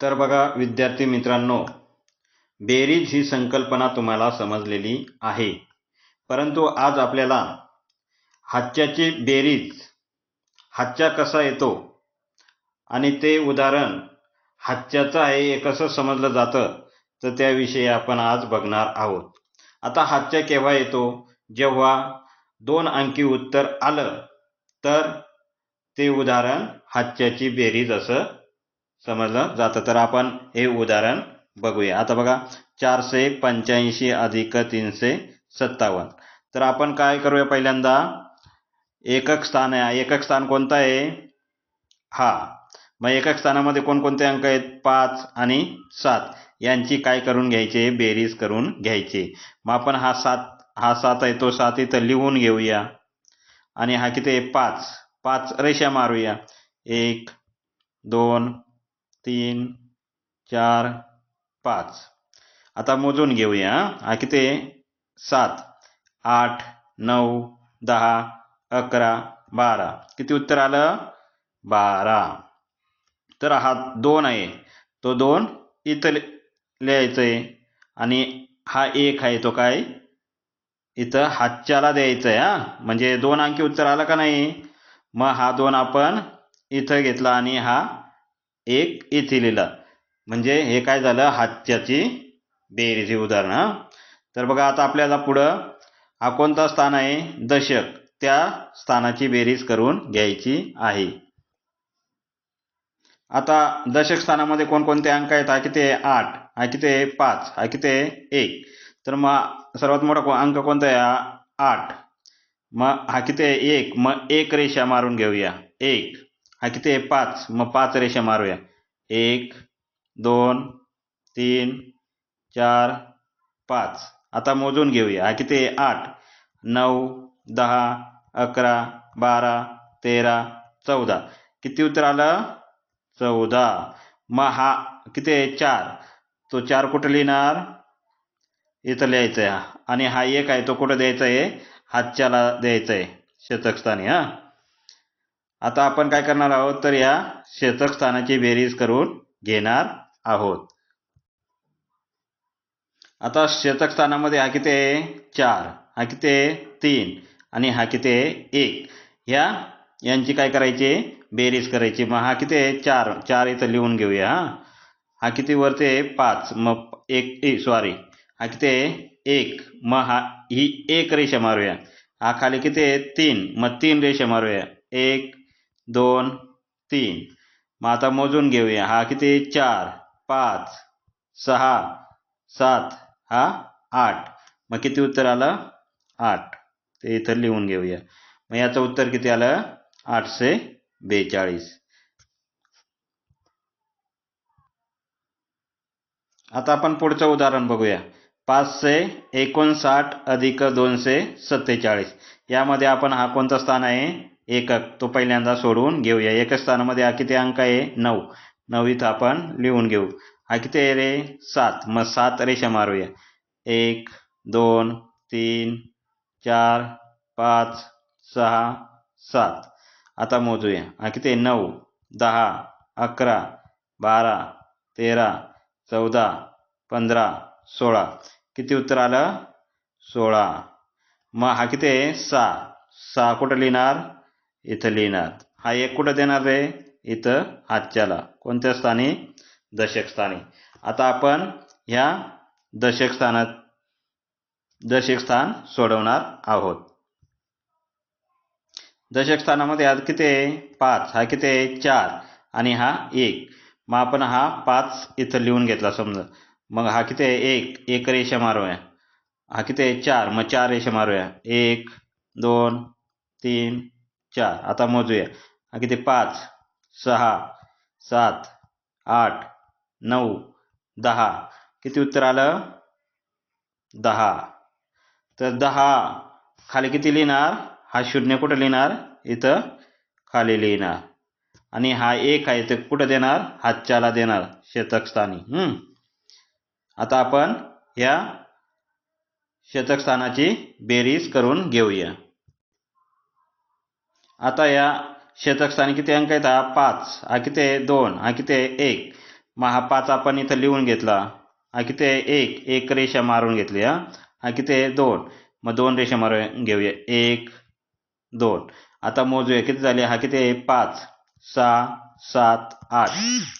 तर बघा विद्यार्थी मित्रांनो बेरीज ही संकल्पना तुम्हाला समजलेली आहे. परंतु आज आपल्याला हातच्याची बेरीज हातच्या कसा येतो आणि ते उदाहरण हातच्याचं आहे हे कसं समजलं जातं तर त्याविषयी आपण आज बघणार आहोत. आता हाच्या केव्हा येतो? जेव्हा दोन अंकी उत्तर आलं तर ते उदाहरण हातच्याची बेरीज असं समजलं? जातं. तर आपण हे उदाहरण बघूया. आता बघा चारशे पंच्याऐंशी अधिक तीनशे सत्तावन्न. तर आपण काय करूया पहिल्यांदा? एकक स्थान आहे. एकक स्थान कोणतं आहे? हा. मग एकक स्थानामध्ये कोणकोणते अंक आहेत? पाच आणि सात. यांची काय करून घ्यायचे? बेरीज करून घ्यायची. मग आपण हा सात हा सात आहे तो सात इथं लिहून घेऊया. आणि हा किती आहे? पाच. पाच रेषा मारूया. एक दोन तीन चार पाच. आता मोजून घेऊया हा किती? सात. आठ नऊ दहा अकरा बारा. किती उत्तर आलं? बारा. तर हा दोन आहे. तो दोन इथं लि- लिहायचं आहे आणि हा एक आहे तो काय? इथं हातच्याला द्यायचं आहे हा. म्हणजे दोन अंकी उत्तर आलं का नाही? मग हा दोन आपण इथं घेतला आणि हा एक इथे लिहिला. म्हणजे हे काय झालं? हातच्याची बेरीज हे उदाहरण तर बघा आता आपल्याला पुढं हा कोणता स्थान आहे? दशक. त्या स्थानाची बेरीज करून घ्यायची आहे. आता दशक स्थानामध्ये कोणकोणते अंक आहेत? हा किती आहे? आठ. हा किती आहे? पाच. हा किती आहे? एक. तर मग सर्वात मोठा को- अंक कोणता आहे? हा आठ. मग हा किती आहे? एक. मग एक रेषा मारून घेऊया. एक. हा किती आहे? पाच. मग पाच रेषा मारूया. एक दोन तीन चार पाच. आता मोजून घेऊया. हा किती आहे? आठ. नऊ दहा अकरा बारा तेरा चौदा. किती उत्तर आलं? चौदा. मग हा किती आहे? चार. तो चार कुठं लिहिणार? इथं लिहायचं आहे आणि हा एक आहे तो कुठं द्यायचा आहे हातच्याला द्यायचा आहे शतकस्थानी हां. आता आपण काय करणार आहोत? तर या शतक स्थानाची बेरीज करून घेणार आहोत. आता शतक स्थानामध्ये हा किती आहे? चार. हा किती आहे? तीन. आणि हा किती आहे? एक. ह्या यांची काय करायची? बेरीज करायची. मग हा किती आहे? चार. चार इथं लिहून घेऊया हा. हा किती वरती आहे? पाच. मग एक ए सॉरी हा किती आहे? एक. मग हा ही एक रेषा मारूया. हा खाली किती आहे? तीन. मग तीन रेषा मारूया. एक दोन तीन. मग आता मोजून घेऊया. हा किती? चार पाच सहा सात हा आठ. मग किती उत्तर आलं? आठ. ते इथं लिहून घेऊया. मग याचं उत्तर किती आलं? आठशे बेचाळीस. आता आपण पुढचं उदाहरण बघूया. पाचशे एकोणसाठ अधिक दोनशे सत्तेचाळीस. यामध्ये आपण हा कोणता स्थान आहे? एकक. तो पहिल्यांदा सोडवून घेऊया. एकक स्थानामध्ये हा किती अंक आहे नऊ. नऊ इथं आपण लिहून घेऊ. हा किती आहे रे सात. मग सात रेषा मारूया. एक दोन तीन चार पाच सहा सात. आता मोजूया. हा किती आहे नऊ दहा अकरा बारा तेरा चौदा पंधरा सोळा. किती उत्तर आलं? सोळा. मग हा किती आहे सहा. सहा कुठं लिहिणार? इथं लिहिणार. हा एक कुठं देणार रे? इथं हातच्याला. कोणत्या स्थानी? दशक स्थानी आता आपण ह्या दशक स्थानात दशक स्थान सोडवणार आहोत. दशक स्थानामध्ये आज किती आहे? पाच. हा किती आहे? चार. आणि हा एक. मग आपण हा पाच इथं लिहून घेतला समजा. मग हा किती आहे? एक. एक रेषा मारूया. हा किती आहे? चार. मग चार रेषा मारूया. एक दोन तीन चार. आता मोजूया. हा किती? पाच. सहा. सात. आठ. नऊ. दहा. किती उत्तर आलं? दहा. तर दहा खाली किती लिहिणार? हा शून्य कुठं लिहिणार? इथं खाली लिहिणार. आणि हा एक आहे ते कुठं देणार? हातच्याला देणार शतकस्थानी. हम्म. आता आपण या शतकस्थानाची बेरीज करून घेऊया. आता या शतकस्थानी किती अंक आहेत? हा पाच हा किती आहे? दोन हा किती आहे? एक. मग हा पाच आपण इथं लिहून घेतला. हा किती आहे? एक. एक रेषा मारून घेतली हा. हा किती आहे? दोन. मग दोन रेषा मारून घेऊया. एक दोन. आता मोजूया. किती झाले? हा किती आहे? पाच. सहा सात आठ.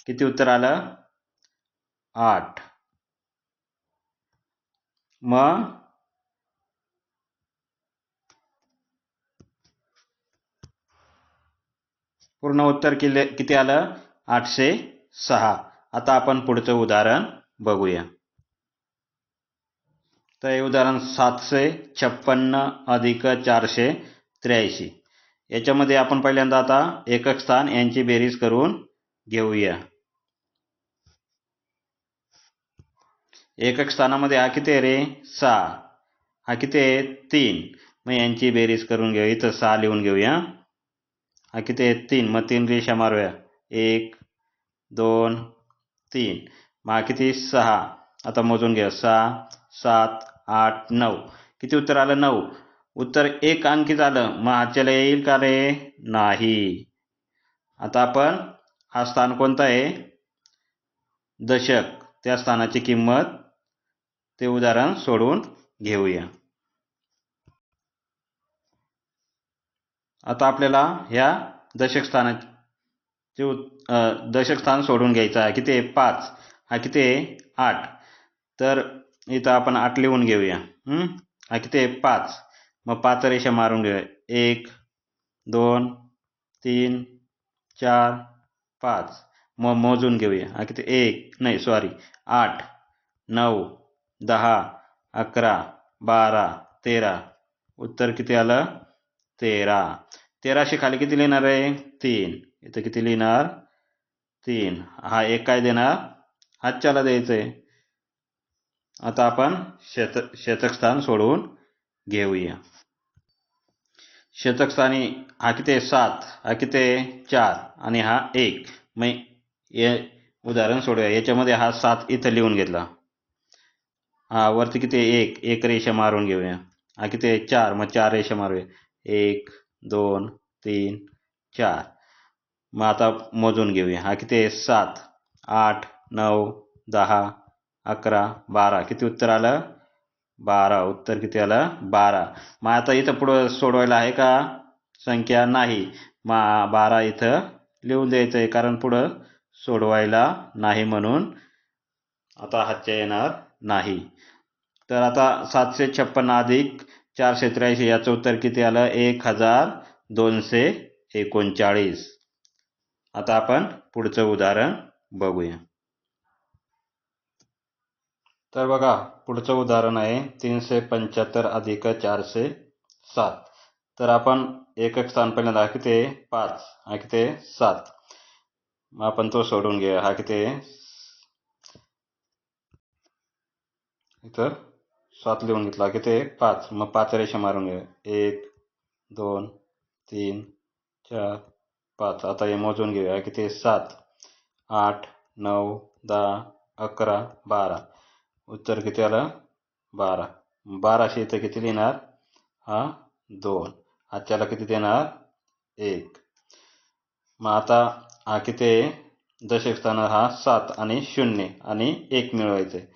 किती उत्तर आलं? आठ. मग पूर्ण उत्तर किले किती आलं? आठशे सहा. आता आपण पुढचं उदाहरण बघूया. तर हे उदाहरण सातशे छप्पन्न अधिक चारशे त्र्याऐंशी. याच्यामध्ये आपण पहिल्यांदा आता एकक स्थान यांची बेरीज करून घेऊया. एकक स्थानामध्ये हा किती आहे रे? सहा. हा किती आहे? तीन. मग यांची बेरीज करून घेऊ. इथं सहा लिहून घेऊया. हा किती आहे? तीन. मग तीन रेषा मारूया. एक दोन तीन. मग किती? सहा. आता मोजून घ्या. सहा सात आठ नऊ. किती उत्तर आलं? नऊ. उत्तर एक अंकी झालं. मग आजच्याला येईल का रे? नाही. आता आपण हा स्थान कोणता आहे? दशक. त्या स्थानाची किंमत ते उदाहरण सोडून घेऊया. आता आपल्याला ह्या दशकस्थानाचे स्थानाचे उत- सोडून घ्यायचं आहे किती आहे पाच हा किती आहे आठ तर इथं आपण आठ लिहून घेऊया. हा? किती आहे पाच. मग पाच रेषा मारून घेऊया. एक दोन तीन चार पाच. मग मोजून घेऊया. हा किती एक नाही सॉरी आठ नऊ दहा अकरा बारा तेरा. उत्तर किती आलं? तेरा. तेराशे खाली किती लिहिणार आहे? तीन. इथं किती लिहिणार? तीन. हा एक काय देणार? हातच्याला द्यायचं आहे आता आपण शेत शेतकस्थान सोडवून घेऊया. शेतकस्थानी हा किती आहे? सात. हा किती आहे? चार. आणि हा एक. मग हे उदाहरण सोडूया. याच्यामध्ये हा सात इथं लिहून घेतला. हा वरती किती एक. एक रेषा मारून घेऊया. हा किती आहे? चार. मग चार रेषा मारूया. एक दोन तीन चार. मग आता मोजून घेऊया. हा किती आहे? सात. आठ नऊ दहा अकरा बारा. किती उत्तर आलं? बारा. उत्तर किती आलं? बारा. मग आता इथं पुढं सोडवायला आहे का? संख्या नाही. मा बारा इथं लिहून द्यायचं आहे कारण पुढं सोडवायला नाही म्हणून आता हातच्या येणार नाही. तर आता सातशे छप्पन्न अधिक चारशे त्र्याऐंशी याचं उत्तर किती आलं? एक हजार दोनशे एकोणचाळीस. आता आपण पुढचं उदाहरण बघूया. तर बघा पुढचं उदाहरण आहे तीनशे पंच्याहत्तर अधिक चारशे सात. तर आपण एकक स्थान पहिल्यांदा हा किती आहे? पाच. हा किती आहे? सात. मग आपण तो सोडून घेऊया. हा किती आहे? इथं सात लिहून घेतला. किती? आहे पाच. मग पाच रेषा मारून घेऊ एक दोन तीन चार पाच. आता हे मोजून घेऊया. किती? आहे सात. आठ नऊ दहा अकरा बारा. उत्तर किती आलं? बारा. बाराशे इथं किती लिहिणार? हा दोन. आजच्याला किती देणार? एक. मग आता हा किती? आहे दशक स्थान हा सात आणि शून्य आणि एक मिळवायचं. आहे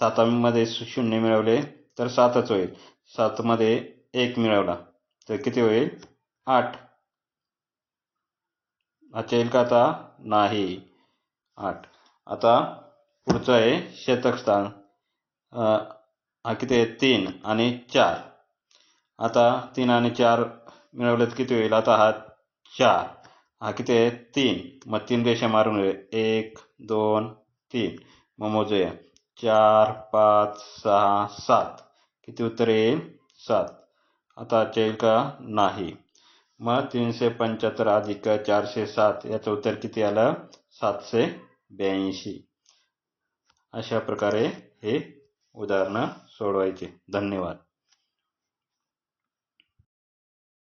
सातामध्ये शून्य मिळवले तर सातच होईल. सातमध्ये एक मिळवला तर किती होईल? आठ. अच्छा येईल का आता? नाही. आठ. आता पुढचं आहे शतकस्थान. हा किती आहे? तीन आणि चार. आता तीन आणि चार मिळवलेत तर किती होईल? आता हा चार. हा किती आहे? तीन. मग तीन रेषा मारून एक दोन तीन. मग मोजूया. चार पाच सहा सात. किती उत्तर? येईल सात. आता चेल येईल का नाही. मग तीनशे पंच्याहत्तर अधिक चारशे सात याचं उत्तर किती आलं? सातशे ब्याऐंशी. अशा प्रकारे हे उदाहरणं सोडवायचे. धन्यवाद.